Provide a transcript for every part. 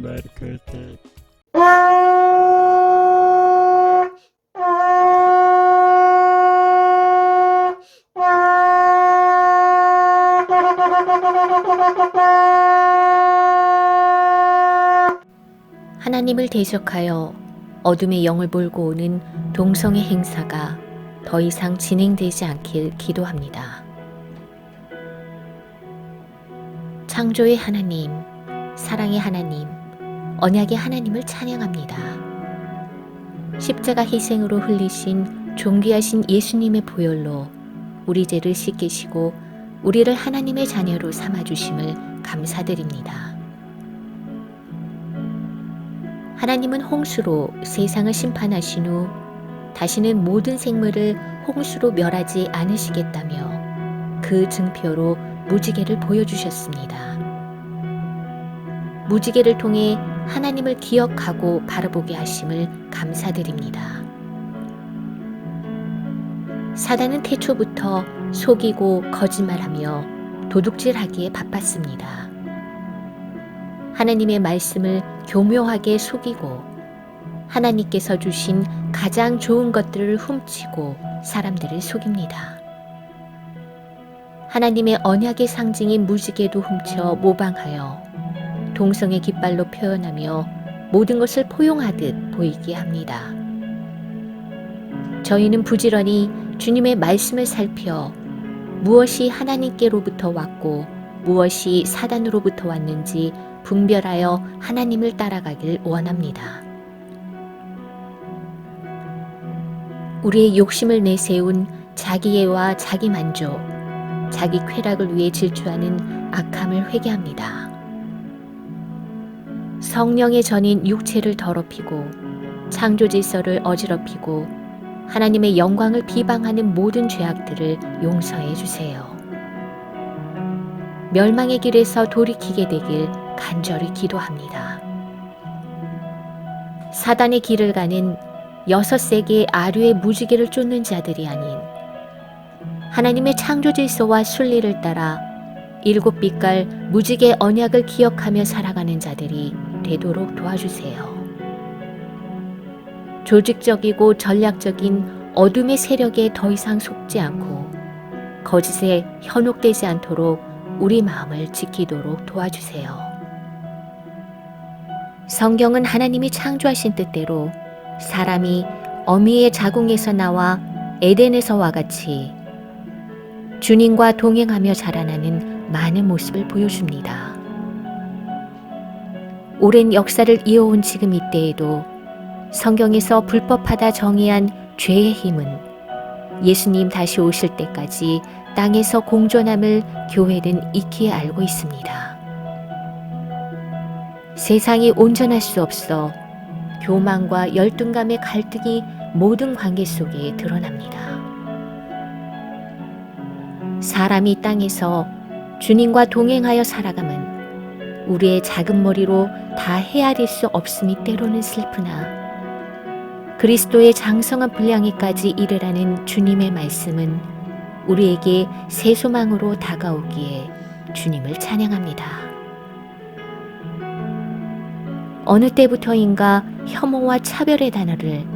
marketing. 하나님을 대적하여 어둠의 영을 몰고 오는 동성의 행사가 더 이상 진행되지 않길 기도합니다. 창조의 하나님, 사랑의 하나님, 언약의 하나님을 찬양합니다. 십자가 희생으로 흘리신 존귀하신 예수님의 보혈로 우리 죄를 씻기시고 우리를 하나님의 자녀로 삼아 주심을 감사드립니다. 하나님은 홍수로 세상을 심판하신 후 다시는 모든 생물을 홍수로 멸하지 않으시겠다며 그 증표로 무지개를 보여주셨습니다. 무지개를 통해 하나님을 기억하고 바라보게 하심을 감사드립니다. 사단은 태초부터 속이고 거짓말하며 도둑질하기에 바빴습니다. 하나님의 말씀을 교묘하게 속이고 하나님께서 주신 가장 좋은 것들을 훔치고 사람들을 속입니다. 하나님의 언약의 상징인 무지개도 훔쳐 모방하여 동성의 깃발로 표현하며 모든 것을 포용하듯 보이게 합니다. 저희는 부지런히 주님의 말씀을 살펴 무엇이 하나님께로부터 왔고 무엇이 사단으로부터 왔는지 분별하여 하나님을 따라가길 원합니다. 우리의 욕심을 내세운 자기애와 자기 만족, 자기 쾌락을 위해 질주하는 악함을 회개합니다. 성령의 전인 육체를 더럽히고 창조 질서를 어지럽히고 하나님의 영광을 비방하는 모든 죄악들을 용서해 주세요. 멸망의 길에서 돌이키게 되길 간절히 기도합니다. 사단의 길을 가는 여섯 세계의 아류의 무지개를 쫓는 자들이 아닌 하나님의 창조 질서와 순리를 따라 일곱 빛깔 무지개 언약을 기억하며 살아가는 자들이 되도록 도와주세요. 조직적이고 전략적인 어둠의 세력에 더 이상 속지 않고 거짓에 현혹되지 않도록 우리 마음을 지키도록 도와주세요. 성경은 하나님이 창조하신 뜻대로 사람이 어미의 자궁에서 나와 에덴에서와 같이 주님과 동행하며 자라나는 많은 모습을 보여줍니다. 오랜 역사를 이어온 지금 이때에도 성경에서 불법하다 정의한 죄의 힘은 예수님 다시 오실 때까지 땅에서 공존함을 교회는 익히 알고 있습니다. 세상이 온전할 수 없어 교만과 열등감의 갈등이 모든 관계 속에 드러납니다. 사람이 땅에서 주님과 동행하여 살아가면 우리의 작은 머리로 다 헤아릴 수 없음이 때로는 슬프나 그리스도의 장성한 분량에까지 이르라는 주님의 말씀은 우리에게 새 소망으로 다가오기에 주님을 찬양합니다. 어느 때부터인가 혐오와 차별의 단어를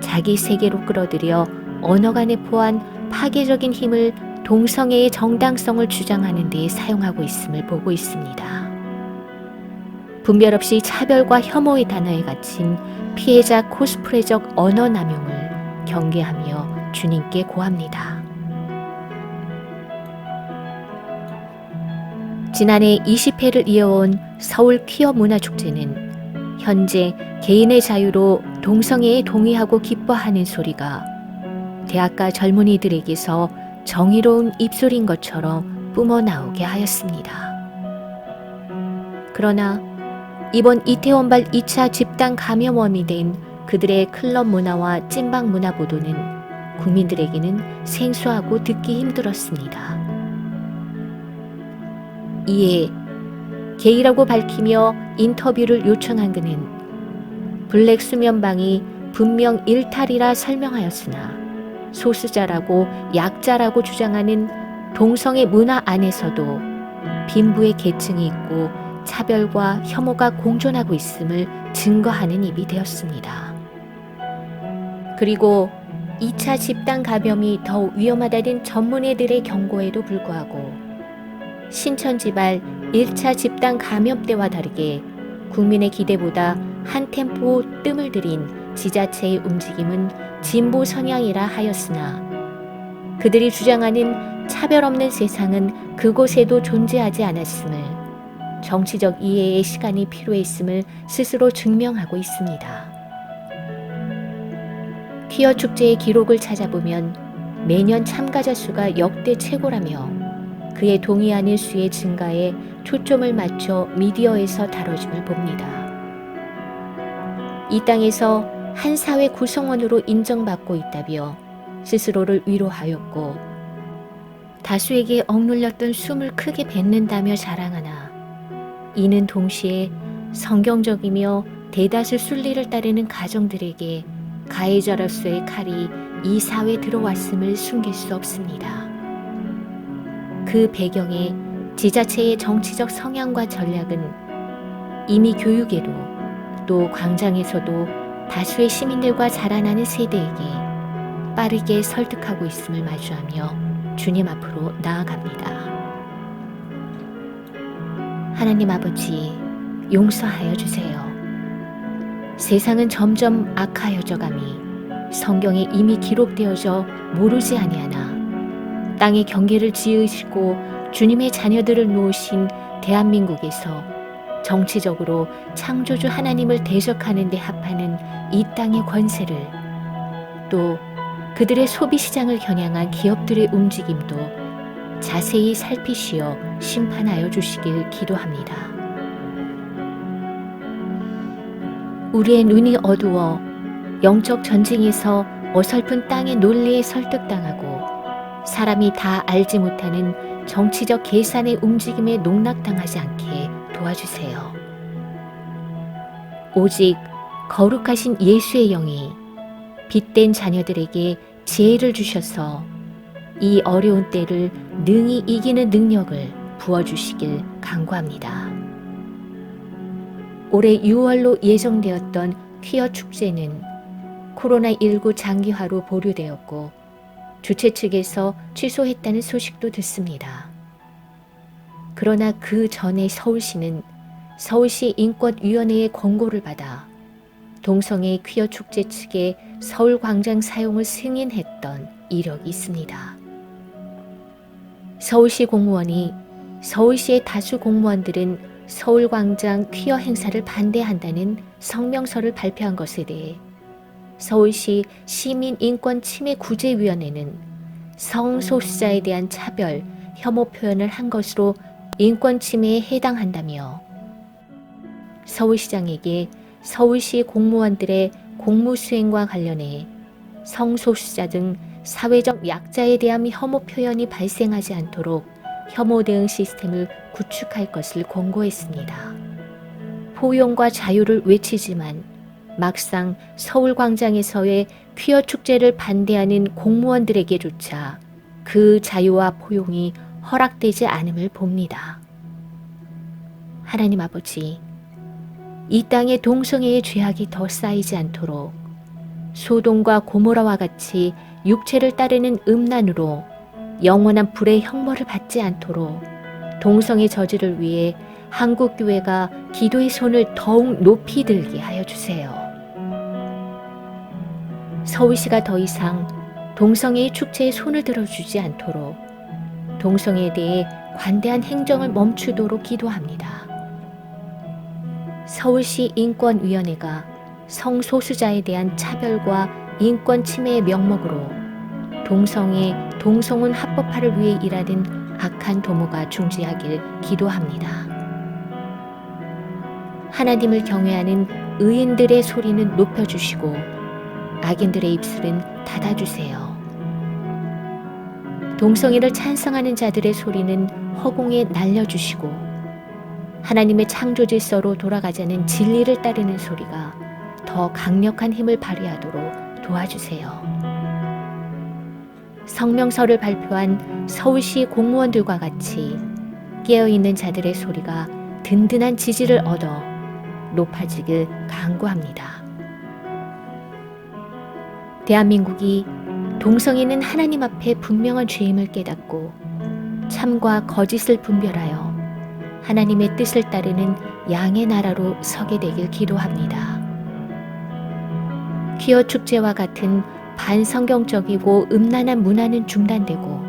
자기 세계로 끌어들여 언어가 내포한 파괴적인 힘을 동성애의 정당성을 주장하는 데 사용하고 있음을 보고 있습니다. 분별 없이 차별과 혐오의 단어에 갇힌 피해자 코스프레적 언어 남용을 경계하며 주님께 고합니다. 지난해 20회를 이어온 서울 퀴어 문화축제는 현재 개인의 자유로 동성애에 동의하고 기뻐하는 소리가 대학가 젊은이들에게서 정의로운 입소리인 것처럼 뿜어 나오게 하였습니다. 그러나 이번 이태원발 2차 집단 감염원이 된 그들의 클럽 문화와 찐방 문화 보도는 국민들에게는 생소하고 듣기 힘들었습니다. 이에 게이라고 밝히며 인터뷰를 요청한 그는 블랙 수면방이 분명 일탈이라 설명하였으나 소수자라고 약자라고 주장하는 동성애 문화 안에서도 빈부의 계층이 있고 차별과 혐오가 공존하고 있음을 증거하는 입이 되었습니다. 그리고 2차 집단 감염이 더 위험하다는 전문의들의 경고에도 불구하고 신천지발 1차 집단 감염 때와 다르게 국민의 기대보다 한 템포 뜸을 들인 지자체의 움직임은 진보 성향이라 하였으나 그들이 주장하는 차별 없는 세상은 그곳에도 존재하지 않았음을 정치적 이해의 시간이 필요했음을 스스로 증명하고 있습니다. 퀴어 축제의 기록을 찾아보면 매년 참가자 수가 역대 최고라며 그에 동의하는 수의 증가에 초점을 맞춰 미디어에서 다뤄짐을 봅니다. 이 땅에서 한 사회 구성원으로 인정받고 있다며 스스로를 위로하였고 다수에게 억눌렸던 숨을 크게 뱉는다며 자랑하나 이는 동시에 성경적이며 대다수 순리를 따르는 가정들에게 가해자로서의 칼이 이 사회에 들어왔음을 숨길 수 없습니다. 그 배경에 지자체의 정치적 성향과 전략은 이미 교육에도 또 광장에서도 다수의 시민들과 자라나는 세대에게 빠르게 설득하고 있음을 마주하며 주님 앞으로 나아갑니다. 하나님 아버지, 용서하여 주세요. 세상은 점점 악하여져 가미 성경에 이미 기록되어져 모르지 아니하나 땅의 경계를 지으시고 주님의 자녀들을 놓으신 대한민국에서 정치적으로 창조주 하나님을 대적하는 데 합하는 이 땅의 권세를 또 그들의 소비 시장을 겨냥한 기업들의 움직임도 자세히 살피시어 심판하여 주시길 기도합니다. 우리의 눈이 어두워 영적 전쟁에서 어설픈 땅의 논리에 설득당하고 사람이 다 알지 못하는 정치적 계산의 움직임에 농락당하지 않게 도와주세요. 오직 거룩하신 예수의 영이 빛된 자녀들에게 지혜를 주셔서 이 어려운 때를 능히 이기는 능력을 부어주시길 간구합니다. 올해 6월로 예정되었던 퀴어 축제는 코로나19 장기화로 보류되었고 주최 측에서 취소했다는 소식도 듣습니다. 그러나 그 전에 서울시는 서울시 인권위원회의 권고를 받아 동성애 퀴어 축제 측에 서울광장 사용을 승인했던 이력이 있습니다. 서울시 공무원이 서울시의 다수 공무원들은 서울광장 퀴어 행사를 반대한다는 성명서를 발표한 것에 대해 서울시 시민인권침해구제위원회는 성소수자에 대한 차별, 혐오 표현을 한 것으로 인권침해에 해당한다며 서울시장에게 서울시 공무원들의 공무수행과 관련해 성소수자 등 사회적 약자에 대한 혐오 표현이 발생하지 않도록 혐오 대응 시스템을 구축할 것을 권고했습니다. 포용과 자유를 외치지만 막상 서울 광장에서의 퀴어 축제를 반대하는 공무원들에게조차 그 자유와 포용이 허락되지 않음을 봅니다. 하나님 아버지, 이 땅에 동성애의 죄악이 더 쌓이지 않도록 소돔과 고모라와 같이 육체를 따르는 음란으로 영원한 불의 형벌을 받지 않도록 동성애 저지를 위해 한국 교회가 기도의 손을 더욱 높이 들게 하여 주세요. 서울시가 더 이상 동성애의 축제에 손을 들어주지 않도록 동성애에 대해 관대한 행정을 멈추도록 기도합니다. 서울시 인권위원회가 성소수자에 대한 차별과 인권 침해의 명목으로 동성애, 동성혼 합법화를 위해 일하는 악한 도모가 중지하길 기도합니다. 하나님을 경외하는 의인들의 소리는 높여주시고 악인들의 입술은 닫아주세요. 동성애를 찬성하는 자들의 소리는 허공에 날려주시고 하나님의 창조 질서로 돌아가자는 진리를 따르는 소리가 더 강력한 힘을 발휘하도록 도와주세요. 성명서를 발표한 서울시 공무원들과 같이 깨어있는 자들의 소리가 든든한 지지를 얻어 높아지길 강구합니다. 대한민국이 동성애는 하나님 앞에 분명한 죄임을 깨닫고 참과 거짓을 분별하여 하나님의 뜻을 따르는 양의 나라로 서게 되길 기도합니다. 퀴어 축제와 같은 반성경적이고 음란한 문화는 중단되고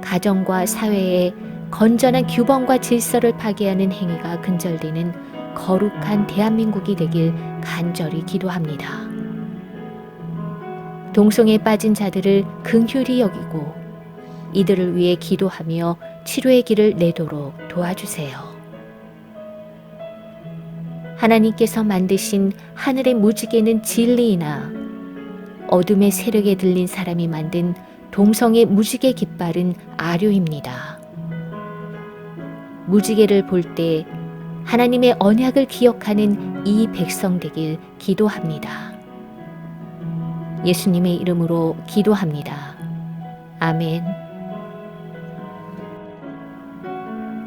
가정과 사회의 건전한 규범과 질서를 파괴하는 행위가 근절되는 거룩한 대한민국이 되길 간절히 기도합니다. 동성애에 빠진 자들을 긍휼히 여기고 이들을 위해 기도하며 치료의 길을 내도록 도와주세요. 하나님께서 만드신 하늘의 무지개는 진리이나 어둠의 세력에 들린 사람이 만든 동성의 무지개 깃발은 아류입니다. 무지개를 볼 때 하나님의 언약을 기억하는 이 백성 되길 기도합니다. 예수님의 이름으로 기도합니다. 아멘.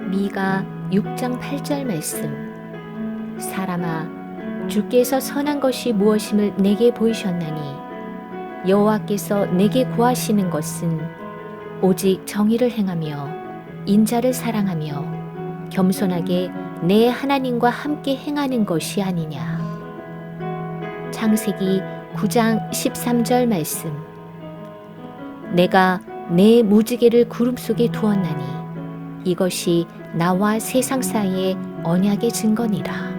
미가 6장 8절 말씀. 사람아, 주께서 선한 것이 무엇임을 내게 보이셨나니 여호와께서 내게 구하시는 것은 오직 정의를 행하며 인자를 사랑하며 겸손하게 내 하나님과 함께 행하는 것이 아니냐. 창세기 9장 13절 말씀. 내가 내 무지개를 구름 속에 두었나니 이것이 나와 세상 사이의 언약의 증거니라.